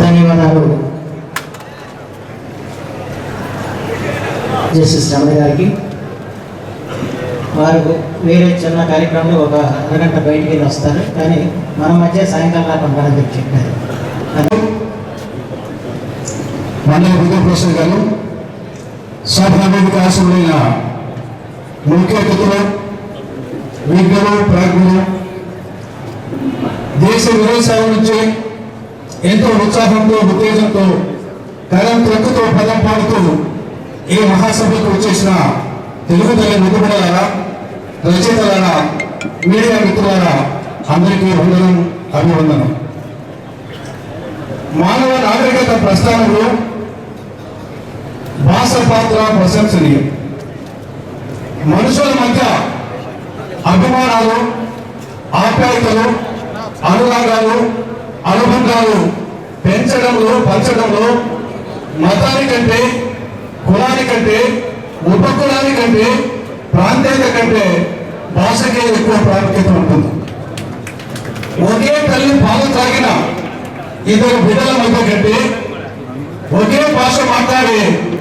ధన్యవాదాలు. జస్టిస్ రమణ గారికి. వారు వేరే చిన్న కార్యక్రమంలో ఒక అరగంట బయటికి వెళ్ళి వస్తారు. కానీ మన మధ్య సాయంకాలం దాకా ఉంటారని చెప్పి చెప్పారు. మండల విజయప్రసాద్ గారు సభావేదిక అసెంబ్లీల ముఖ్య అతిథులు విజ్ఞానం ప్రాజ్ఞ దేశ విదేశాల నుంచి ఎంతో ఉత్సాహంతో ఉత్తేజంతో కలం త్రక్కుతో పదం పాడుతూ ఈ మహాసభకు వచ్చేసిన తెలుగు తల్లి ముద్దుబిడలారా రచయితలారా మీడియా మిత్రులారా అందరికీ వందనం అభివందనం. మానవ నాగరికత ప్రస్థానంలో భాష పాత్ర ప్రశంసనీయం. మనుషుల మధ్య అభిమానాలు ఆప్యాయతలు అనురాగాలు అనుబంధాలు పెంచడంలో పంచడంలో మతానికంటే కులానికంటే ఉపకులానికంటే ప్రాంతీయత కంటే భాషకే ఎక్కువ ప్రాముఖ్యత ఉంటుంది. ఒకే తల్లి పాలు తాగిన ఇద్దరు బిడ్డల మధ్య కంటే ఒకే భాష మాట్లాడే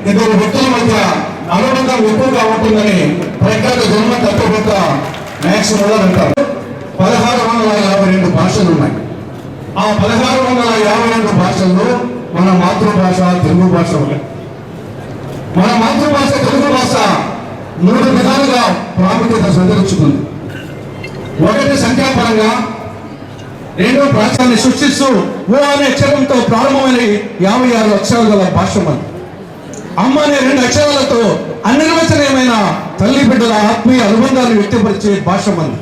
ఇద్దరు వ్యక్తుల మధ్య అనుబంధం ఎక్కువగా ఉంటుందని ప్రఖ్యాత జన్మ తత్వవేత్త మ్యాక్స్ అంటారు. పదహారు వందల యాభై రెండు భాషలు ఉన్నాయి ఆ పదహారు వందల యాభై రెండు భాషల్లో మన మాతృభాష తెలుగు భాష మన మాతృభాష తెలుగు భాష మూడు విధాలుగా ప్రాముఖ్యత సంతరించుకుంది. ఒకటి సంఖ్యాపరంగా రెండో ప్రాంతాన్ని సృష్టిస్తూ ఓ అనే అక్షరంతో ప్రారంభమైన యాభై ఆరు అక్షరాలు గల భాష అమ్మ అనే రెండు అక్షరాలతో అనిర్వచనీయమైన తల్లి బిడ్డల ఆత్మీయ అనుబంధాలను వ్యక్తపరిచే భాష మంది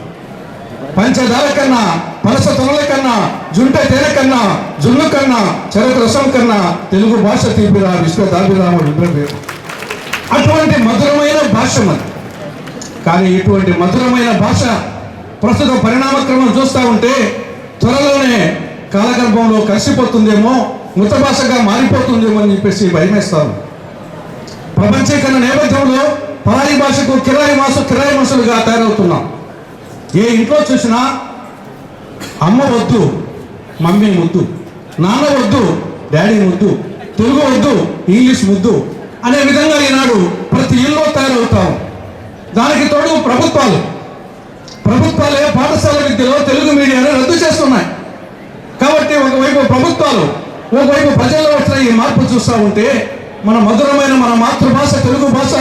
పంచదార కన్నా పనస తొనల కన్నా జుంట తేనె కన్నా జున్ను కన్నా చరిత్ర రసం కన్నా తెలుగు భాష తీపిరా విశ్వ దాబిరాముడు విప్రవేశం అటువంటి మధురమైన భాష మరి. కానీ ఇటువంటి మధురమైన భాష ప్రస్తుత పరిణామక్రమం చూస్తూ ఉంటే త్వరలోనే కాలగర్భంలో కలిసిపోతుందేమో మృత భాషగా మారిపోతుందేమో అని చెప్పేసి భయమేస్తాను ప్రపంచీకరణ నేపథ్యంలో పరాయి భాషకు కిరాయి మాసు కిరాయి మనుషులుగా తయారవుతున్నాం. ఏ ఇంట్లో చూసినా అమ్మ వద్దు మమ్మీ ముద్దు నాన్న వద్దు డాడీ ముద్దు తెలుగు వద్దు ఇంగ్లీష్ ముద్దు అనే విధంగా ఈనాడు ప్రతి ఇల్లు తయారవుతాం. దానికి తోడు ప్రభుత్వాలు. ప్రభుత్వాలే పాఠశాల విద్యలో తెలుగు మీడియాను రద్దు చేస్తున్నాయి. కాబట్టి ఒకవైపు ప్రభుత్వాలు ఒకవైపు ప్రజల్లో వచ్చిన ఈ మార్పు చూస్తూ ఉంటే మన మధురమైన మన మాతృభాష తెలుగు భాష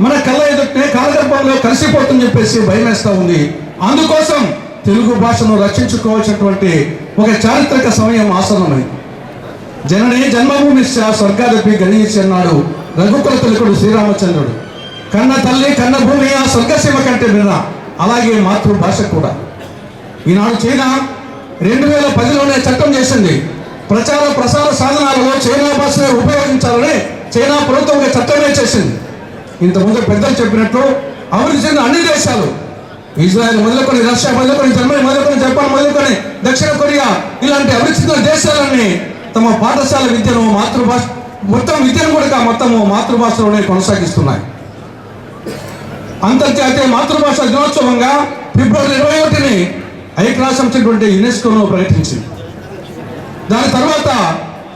మన కళ్ళ ఎదుటే కాలగర్భంలో కలిసిపోతుందని చెప్పేసి భయమేస్తూ ఉంది. అందుకోసం తెలుగు భాషను రక్షించుకోవాల్సినటువంటి ఒక చారిత్రక సమయం ఆసనమైంది జనని జన్మభూమి స్వర్గాదపి గణేష్ అన్నాడు రఘుకుల తిలకుడు శ్రీరామచంద్రుడు. కన్న తల్లి కన్న భూమి ఆ స్వర్గసీమ కంటే విన అలాగే మాతృభాష కూడా. ఈనాడు చైనా రెండు వేల పదిలోనే చట్టం చేసింది. ప్రచార ప్రసార సాధనాలలో చైనా భాషనే ఉపయోగించాలని చైనా ప్రభుత్వం ఒక చట్టమే చేసింది. ఇంతకుముందు పెద్దలు చెప్పినట్లు అభివృద్ధి చెందిన అన్ని దేశాలు ఇజ్రాయెల్ మొదలుకొని రష్యా మొదలుకొని జర్మనీ మొదలుకొని జపాన్ మొదలుకొని దక్షిణ కొరియా ఇలాంటి అభివృద్ధి దేశాలన్నీ తమ పాఠశాల విద్యను మాతృభాష మొత్తం విద్యను కూడా మొత్తము మాతృభాషలోనే కొనసాగిస్తున్నాయి. అంతర్జాతీయ మాతృభాష దినోత్సవంగా ఫిబ్రవరి ఇరవై ఒకటిని ఐక్యరాష్ట్రమైనటువంటి యునెస్కోను ప్రకటించింది. దాని తర్వాత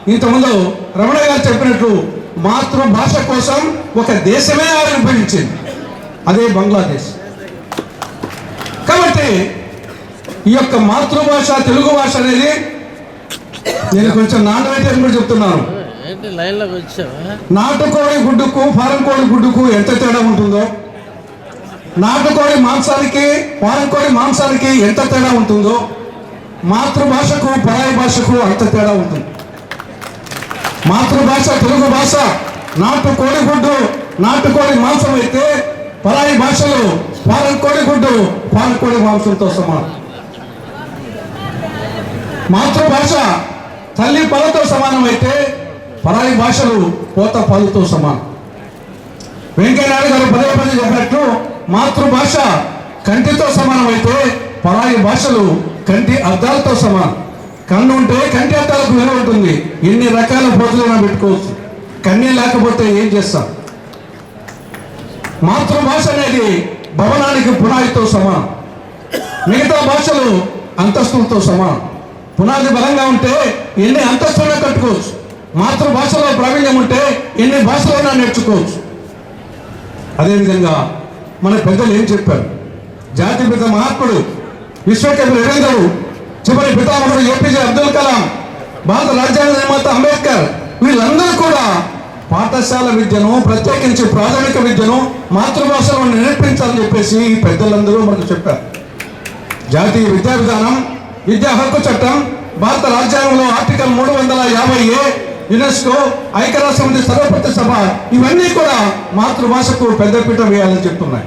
ఇంతకుముందు రమణ గారు చెప్పినట్లు మాతృభాష కోసం ఒక దేశమే ఆవిర్భవించింది. అదే బంగ్లాదేశ్. కాబట్టి ఈ యొక్క మాతృభాష తెలుగు భాష అనేది నేను కొంచెం నాన్ వెజిటేరియన్ కూడా చెప్తున్నాను. నాటుకోడి గుడ్డుకు ఫారం కోడి గుడ్డుకు ఎంత తేడా ఉంటుందో? నాటుకోడి మాంసానికి ఫారం కోడి మాంసానికి ఎంత తేడా ఉంటుందో? మాతృభాషకు పరాయి భాషకు అంత తేడా ఉంటుంది. మాతృభాష తెలుగు భాష నాటు కోడి గుడ్డు నాటుకోడి మాంసం అయితే పరాయి భాషలో ఫారం కోడి గుడ్డు ఫారం మాంసంతో సమానం. మాతృభాష తల్లి పలతో సమానమైతే పరాయి భాషలు పోత పలుతో సమానం. వెంకయ్యనాయుడు గారు పదే పదే చెప్పినట్లు మాతృభాష కంటితో సమానమైతే పరాయి భాషలు కంటి అద్దాలతో సమానం. కన్ను ఉంటే కంటి అద్దాలకు విలువ ఉంటుంది. ఎన్ని రకాల పోతులైనా పెట్టుకోవచ్చు. కన్నే లేకపోతే ఏం చేస్తాం? మాతృభాష అనేది భవనానికి పునాదితో సమానం. మిగతా భాషలు అంతస్తులతో సమానం. పునాది బలంగా ఉంటే ఎన్ని అంతస్తులైనా కట్టుకోవచ్చు. మాతృభాషలో ప్రావీణ్యం ఉంటే ఎన్ని భాషలైనా నేర్చుకోవచ్చు. అదేవిధంగా మన పెద్దలు ఏం చెప్పారు? జాతి పిత మహాత్ముడు విశ్వకవి రవీంద్రుడు చివరి పితామహుడు ఏపీజే అబ్దుల్ కలాం భారత రాజ్యాంగ నిర్మాత అంబేద్కర్ వీళ్ళందరూ కూడా పాఠశాల విద్యను ప్రత్యేకించి ప్రాథమిక విద్యను మాతృభాషలో నేర్పించాలని చెప్పేసి పెద్దలందరూ మనకు చెప్పారు. జాతీయ విద్యా విధానం విద్యా హక్కు చట్టం భారత రాజ్యాంగంలో ఆర్టికల్ మూడు వందల యాభై ఏ యునెస్కో ఐక్యరాజ్య సమితి సర్వపతి సభ ఇవన్నీ కూడా మాతృభాషకు పెద్దపీట వేయాలని చెప్తున్నాయి.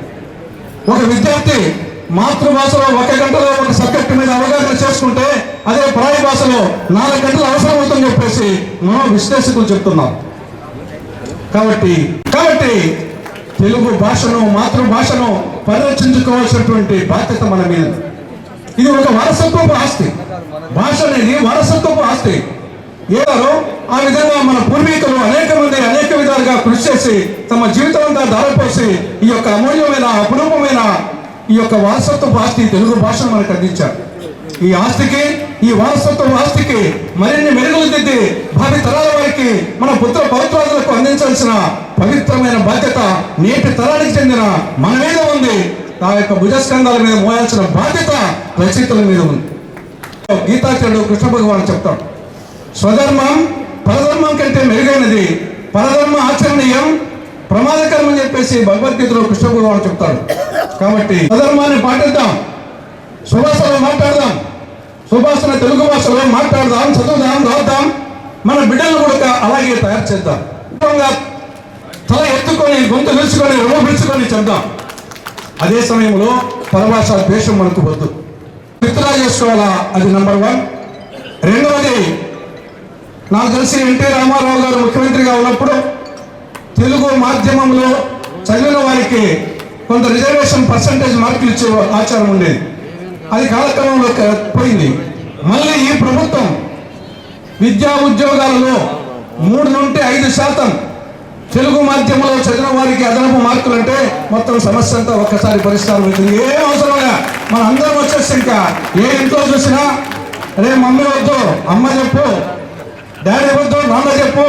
ఒక విద్యార్థి మాతృభాషలో ఒక గంటలో ఒక సబ్జెక్టు మీద అవగాహన చేసుకుంటే అదే పరాయి భాషలో నాలుగు గంటలు అవసరం అవుతుందని చెప్పేసి మనం విశ్లేషకులు చెప్తున్నాం కాబట్టి కాబట్టి తెలుగు భాషను మాతృభాషను పరిరక్షించుకోవాల్సినటువంటి బాధ్యత మన మీద. ఇది ఒక వారసత్వపు ఆస్తి. భాష అనేది వారసత్వపు ఆస్తి. ఏదారో ఆ విధంగా మన పూర్వీకులు అనేక మంది అనేక విధాలుగా కృషి చేసి తమ జీవితం అంతా దారిపోసి ఈ యొక్క అమూల్యమైన అపురూపమైన ఈ యొక్క వారసత్వపు ఆస్తి తెలుగు భాషను మనకు అందించారు. ఈ ఆస్తికి ఈ వారసత్వ ఆస్తికి మరిన్ని మెరుగులు దిద్ది భావి తరాల వారికి మన పుత్ర పవిత్రాదులకు అందించాల్సిన పవిత్రమైన బాధ్యత నేటి తరానికి చెందిన మన మీద ఉంది. ఆ యొక్క భుజస్కంధాల మీద మోయాల్సిన బాధ్యత రచయితల మీద ఉంది. గీతాచార్యుడు కృష్ణ భగవాన్ చెప్తాడు స్వధర్మం పరధర్మం కంటే మెరుగైనది. పరధర్మ ఆచరణీయం ప్రమాదకరం అని చెప్పేసి భగవద్గీతలో కృష్ణ భగవాన్ చెప్తాడు. కాబట్టి స్వధర్మాన్ని పాటిద్దాం. సుభాషలో మాట్లాడదాం. సుభాషణ తెలుగు భాషలో మాట్లాడదాం చదువుదాం రాద్దాం. మన బిడ్డలను కూడా అలాగే తయారు చేద్దాం. తల ఎత్తుకొని గొంతు నిలుచుకొని రొమ్ము పిలుచుకొని చెప్దాం. అదే సమయంలో పరభాష ద్వేషం మనకు వద్దు. విత్డ్రా చేసుకోవాలా? అది నంబర్ వన్ రెండవది నాకు తెలిసి ఎన్టీ రామారావు గారు ముఖ్యమంత్రిగా ఉన్నప్పుడు తెలుగు మాధ్యమంలో చదివిన వారికి కొంత రిజర్వేషన్ పర్సంటేజ్ మార్కులు ఇచ్చే ఆచారం ఉండేది. అది కాలక్రమంలో పోయింది. మళ్ళీ ఈ ప్రభుత్వం విద్యా ఉద్యోగాలలో మూడు నుండి ఐదు శాతం తెలుగు మాధ్యమంలో చదివిన వారికి అదనపు మార్కులు అంటే మొత్తం సమస్య అంతా ఒక్కసారి పరిష్కారం అవుతుంది. ఏం అవసరంగా మన అందరం వచ్చేసి ఇంకా ఏ ఇంట్లో చూసినా రే మమ్మీ వద్దు అమ్మ చెప్పు డాడీ వద్దు నాన్న చెప్పు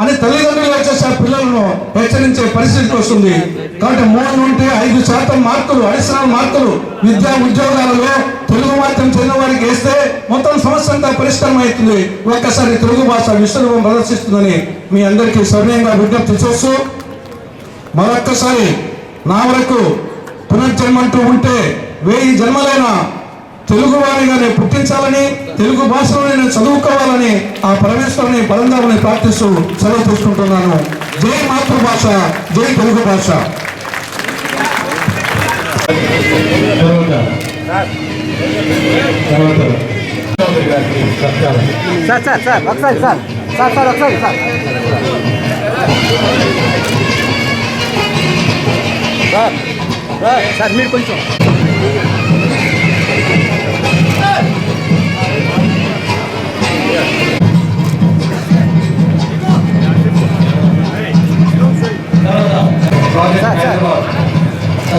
అని తల్లిదండ్రులు వచ్చేసి పిల్లలను హెచ్చరించే పరిస్థితి వస్తుంది. కాబట్టి మూడు నుండి ఐదు శాతం మార్కులు అడిషనల్ మార్కులు విద్యా ఉద్యోగాలలో తెలుగు మాత్రం చదివిన వారికి వేస్తే మొత్తం సమస్య అంతా పరిష్కారం అవుతుంది. ఒక్కసారి తెలుగు భాష విశ్వరూపం ప్రదర్శిస్తుందని మీ అందరికీ సౌర్యంగా విజ్ఞప్తి చేస్తూ మరొక్కసారి నా వరకు పునర్జన్మంటూ ఉంటే వెయ్యి జన్మలైన తెలుగు వారిగానే పుట్టించాలని తెలుగు భాషలో నేను చదువుకోవాలని ఆ పరమేశ్వరుని బలందామని ప్రార్థిస్తూ సెలవు తీసుకుంటున్నాను. జై మాతృభాష జై తెలుగు భాష. సార్ సార్ సార్ ఒకసారి సార్. సార్ సార్ ఒకసారి సార్ సార్ సార్ మీరు కొంచెం.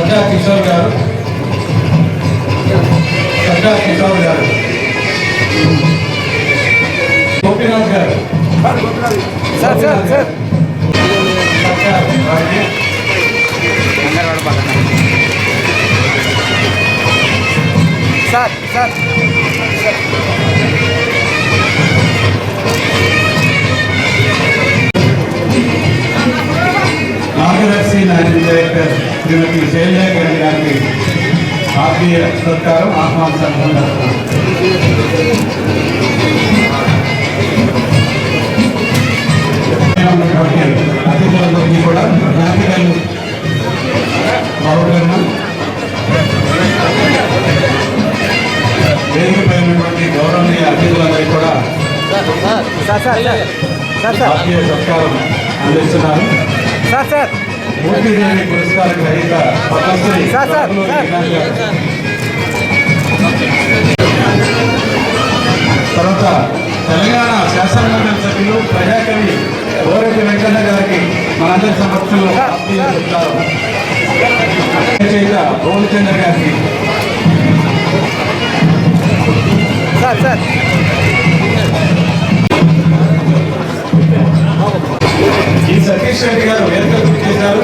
Thank you so much. Director Srimathi Shailaja Kiran గారికి ఆత్మీయ సత్కారం ఆహ్వాన సంఘం తరఫున. ఉన్నటువంటి అతిథులందరికీ కూడా జ్ఞాపికలు బాగున్నాను వేదికపై ఉన్నటువంటి గౌరవనీయ అతిథులందరికీ కూడా sir sir sir sir sir. ఆత్మీయ సత్కారం అందిస్తున్నారు. Sir sir. మూర్తిదేవి పురస్కార గ్రహీత పద్మశ్రీ. తర్వాత తెలంగాణ శాసనమండలి సభ్యులు ప్రజాకవి ఓరెడ్డి వెంకన్న గారికి మనందరి సమక్షంలో రచయిత గోవిచంద్ర గారికి. Sir sir. ఈ సతీష్ రెడ్డి గారు వేదిక చేశారు.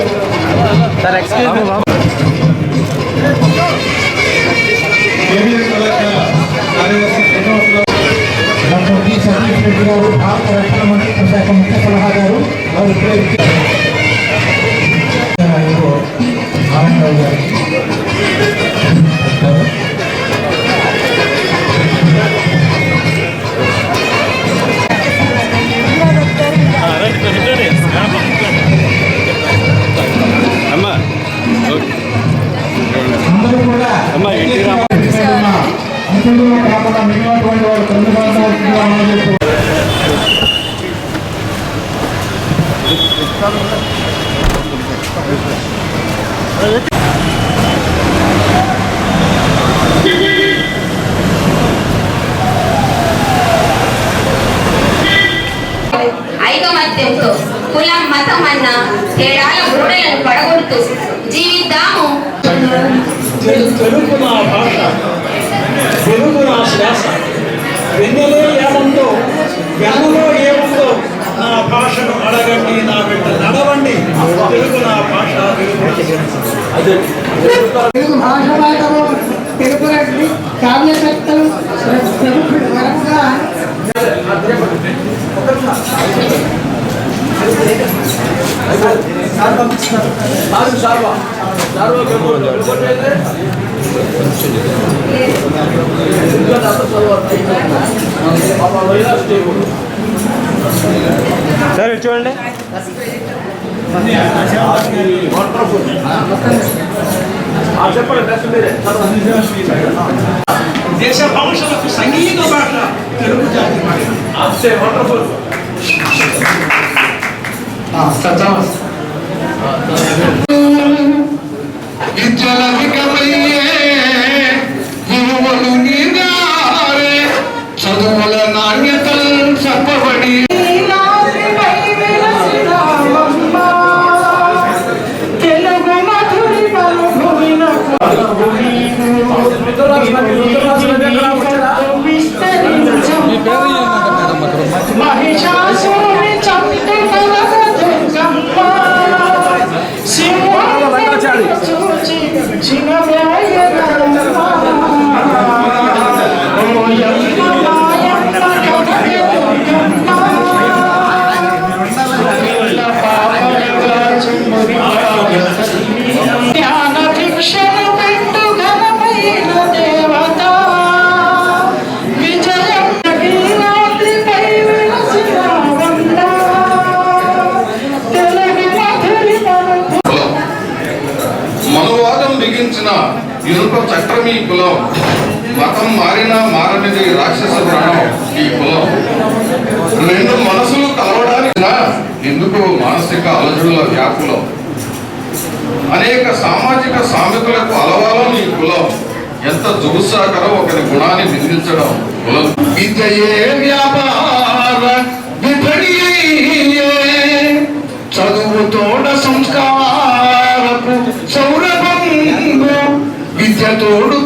కార్యదర్శి శ్రీనివాసరావు డాక్టర్ టి సతీష్ రెడ్డి గారు భారత రక్షణ మంత్రిత్వ శాఖ ముఖ్య సలహాదారు వారు అనుకుంటున్న కాకుండా మిగిలినటువంటి వాళ్ళు తొమ్మిది వందల అమలు చేస్తూ ఐకమత్యంతో కులం మతం అన్న తేడాల బుర్రలను పడగొడుతూ జీవిద్దాము తెలుగు నా భాష తెలుగు నా శ్వాస వెన్నెలే ఏముందో వెన్నలో ఏముందో నా భాషను అడగండి నా బిడ్డ నడవండి తెలుగు నా భాష తెలుగు భాష తెలుగు రెడ్డి కావ్యకర్తలు ప్రముఖుడు వరంగా సార్ ఇటు చూడండి. దేశ భాషలకు సంగీత భాష తెలుగు జాతి భాష వండర్ఫుల్ విద్యలవికమయ్యే బిగించిన ఇనుప చక్రం ఈ కులం. మతం మారినా మారనిది రాక్షస ప్రాణం ఈ కులం. రెండు మనసులు మానసిక అలజడుల వ్యాకులం. అనేక సామాజిక సామెతలకు అలవాలం ఈ కులం. ఎంత జుగుసాకరం ఒకరి గుణాన్ని నిందించడం కులం. విద్యయే వ్యాపార సంస్కారపు సౌరభం విద్యతోడు